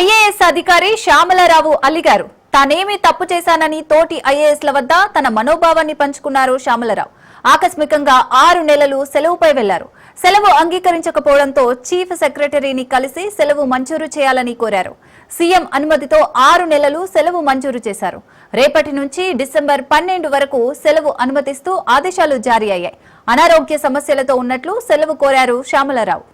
IAS అధికారి శ్యామలరావు అలిగారు. తానేమీ తప్పు చేశానని తోటి ఐఏఎస్ల వద్ద తన మనోభావాన్ని పంచుకున్నారు శ్యామలరావు. ఆకస్మికంగా ఆరు నెలలు సెలవుపై వెళ్ళారు. సెలవు అంగీకరించకపోవడంతో చీఫ్ సెక్రటరీని కలిసి సెలవు మంజూరు చేయాలని కోరారు. సీఎం అనుమతితో ఆరు నెలలు సెలవు మంజూరు చేశారు. రేపటి నుంచి డిసెంబర్ పన్నెండు వరకు సెలవు అనుమతిస్తూ ఆదేశాలు జారీ అయ్యాయి. అనారోగ్య సమస్యలతో ఉన్నట్లు సెలవు కోరారు శ్యామలరావు.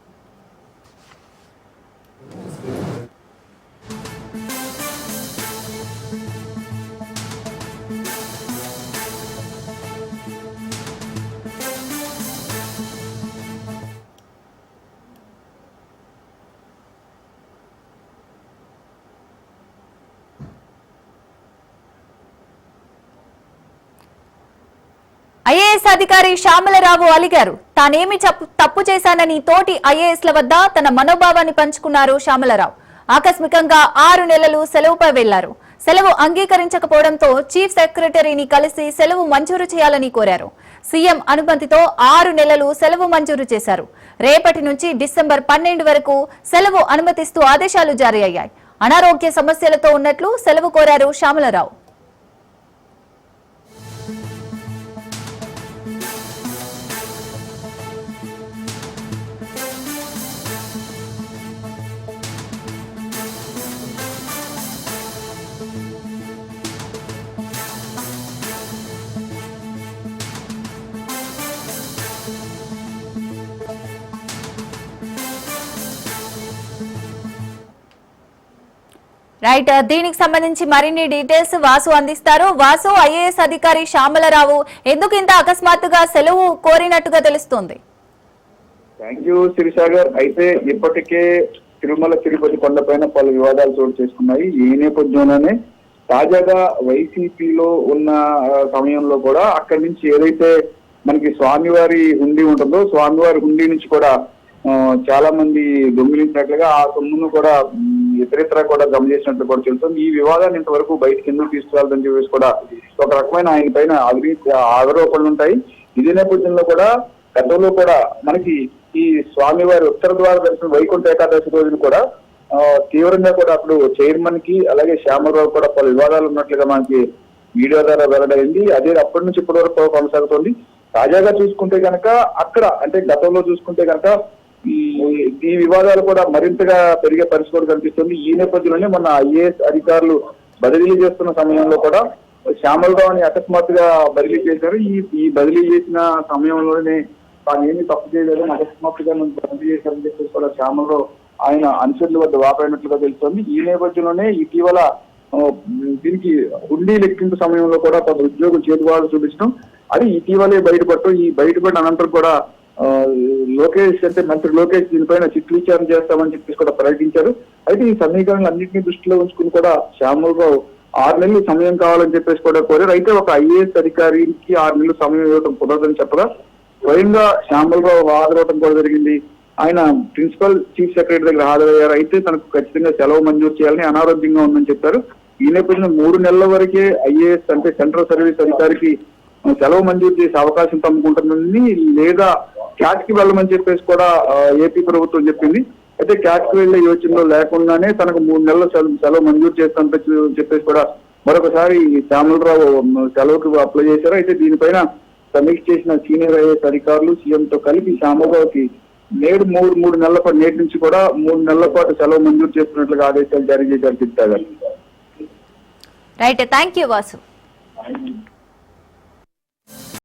ఐఏఎస్ అధికారి శ్యామలరావు అలిగారు. తానేమి తప్పు చేశానని తోటి ఐఏఎస్ల వద్ద తన మనోభావాన్ని పంచుకున్నారు శ్యామలరావు. ఆకస్మికంగా ఆరు నెలలు సెలవుపై వెళ్ళారు. సెలవు అంగీకరించకపోవడంతో చీఫ్ సెక్రటరీని కలిసి సెలవు మంజూరు చేయాలని కోరారు. సీఎం అనుమతితో ఆరు నెలలు సెలవు మంజూరు చేశారు. రేపటి నుంచి డిసెంబర్ పన్నెండు వరకు సెలవు అనుమతిస్తూ ఆదేశాలు జారీ అయ్యాయి. అనారోగ్య సమస్యలతో ఉన్నట్లు సెలవు కోరారు శ్యామలరావు. రైట్ దీనికి సంబంధించి మరిన్ని డీటెయిల్స్ వాసు అందిస్తారు. వాసు ఐఏఎస్ అధికారి శ్యామలరావు ఎందుకు ఇంత అకస్మాత్తుగా సెలవు కోరినట్టుగా తెలుస్తోంది? Thank you Sirisagar. అయితే ఇప్పటికే తిరుమల తిరుపతి కొండపైన పలు వివాదాలు చోటు చేసుకున్నాయి. ఈ నేపథ్యంలోనే తాజాగా వైసీపీలో ఉన్న సమయంలో కూడా అక్కడి నుంచి ఏదైతే మనకి స్వామివారి హుండీ ఉంటుందో స్వామివారి హుండీ నుంచి కూడా చాలా మంది దొంగిలించినట్లుగా ఆ సొమ్మును కూడా ఇతరితర కూడా జమ చేసినట్లు కూడా తెలుస్తుంది. ఈ వివాదాన్ని ఇంతవరకు బయట కింద తీసుకురాలని చెప్పేసి కూడా ఒక రకమైన ఆయన పైన అగ్ని ఆరోపణలు ఉంటాయి. ఇదే నేపథ్యంలో కూడా గతంలో కూడా మనకి ఈ స్వామివారి ఉత్తర ద్వార దర్శనం వైకుంఠ ఏకాదశి రోజున కూడా తీవ్రంగా కూడా అప్పుడు చైర్మన్కి అలాగే శ్యామరావు కూడా పలు వివాదాలు ఉన్నట్లుగా మనకి మీడియా ద్వారా వెల్లడైంది అదే అప్పటి నుంచి ఇప్పటి వరకు కొనసాగుతోంది. తాజాగా చూసుకుంటే కనుక అక్కడ అంటే గతంలో చూసుకుంటే కనుక ఈ వివాదాలు కూడా మరింతగా పెరిగే పరిస్థితి కనిపిస్తుంది. ఈ నేపథ్యంలోనే మొన్న ఐఏఎస్ అధికారులు బదిలీ చేస్తున్న సమయంలో కూడా శ్యామలరావుని అకస్మాత్తుగా బదిలీ చేశారు. ఈ ఈ బదిలీ చేసిన సమయంలోనే తాను ఏమి తప్పు చేయలేదు అకస్మాత్తుగా బదిలీ చేశారని చెప్పేసి కూడా శ్యామలరావు ఆయన అనుచరుల వద్ద వాపడినట్లుగా తెలుస్తోంది. ఈ నేపథ్యంలోనే ఇటీవల దీనికి హుండీ లెక్కింపు సమయంలో కూడా కొంత ఉద్యోగులు చేతువాడు చూపించడం అది ఇటీవలే బయటపడటం ఈ బయటపడిన అనంతరం కూడా లోకేష్ అంటే మంత్రి లోకేష్ దీనిపైన చిట్లు విచారణ చేస్తామని చెప్పేసి కూడా ప్రకటించారు. అయితే ఈ సమీకరణలు అన్నింటినీ దృష్టిలో ఉంచుకుని కూడా శ్యామలరావు ఆరు నెలలు సమయం కావాలని చెప్పేసి కూడా కోరారు. అయితే ఒక ఐఏఎస్ అధికారికి ఆరు నెలలు సమయం ఇవ్వడం కుదరదని చెప్పగా స్వయంగా శ్యామలరావు హాజరవడం కూడా జరిగింది. ఆయన ప్రిన్సిపల్ చీఫ్ సెక్రటరీ దగ్గర హాజరయ్యారు. అయితే తనకు ఖచ్చితంగా సెలవు మంజూరు చేయాలని అనారోగ్యంగా ఉందని చెప్పారు. ఈ నేపథ్యంలో మూడు నెలల వరకే ఐఏఎస్ అంటే సెంట్రల్ సర్వీస్ అధికారికి సెలవు మంజూరు చేసే అవకాశం తమ్ముకుంటుందని లేదా క్యాట్కి వెళ్ళమని చెప్పేసి కూడా ఏపీ ప్రభుత్వం చెప్పింది. అయితే క్యాట్కి వెళ్ళే యోచనలో లేకుండానే తనకు మూడు నెలల సెలవు- మంజూరు చేస్తానని చెప్పేసి కూడా మరొకసారి శ్యామలరావు సెలవుకు అప్లై చేశారు. అయితే దీనిపైన సమీక్ష చేసిన సీనియర్ ఐఏఎస్ అధికారులు సీఎం తో కలిపి శ్యామలరావుకి నేడు మూడు మూడు నెలల పాటు నేటి నుంచి కూడా మూడు నెలల పాటు సెలవు మంజూరు చేస్తున్నట్లుగా ఆదేశాలు జారీ చేశారు చెప్తారు రైట్ థ్యాంక్ యూ వాసు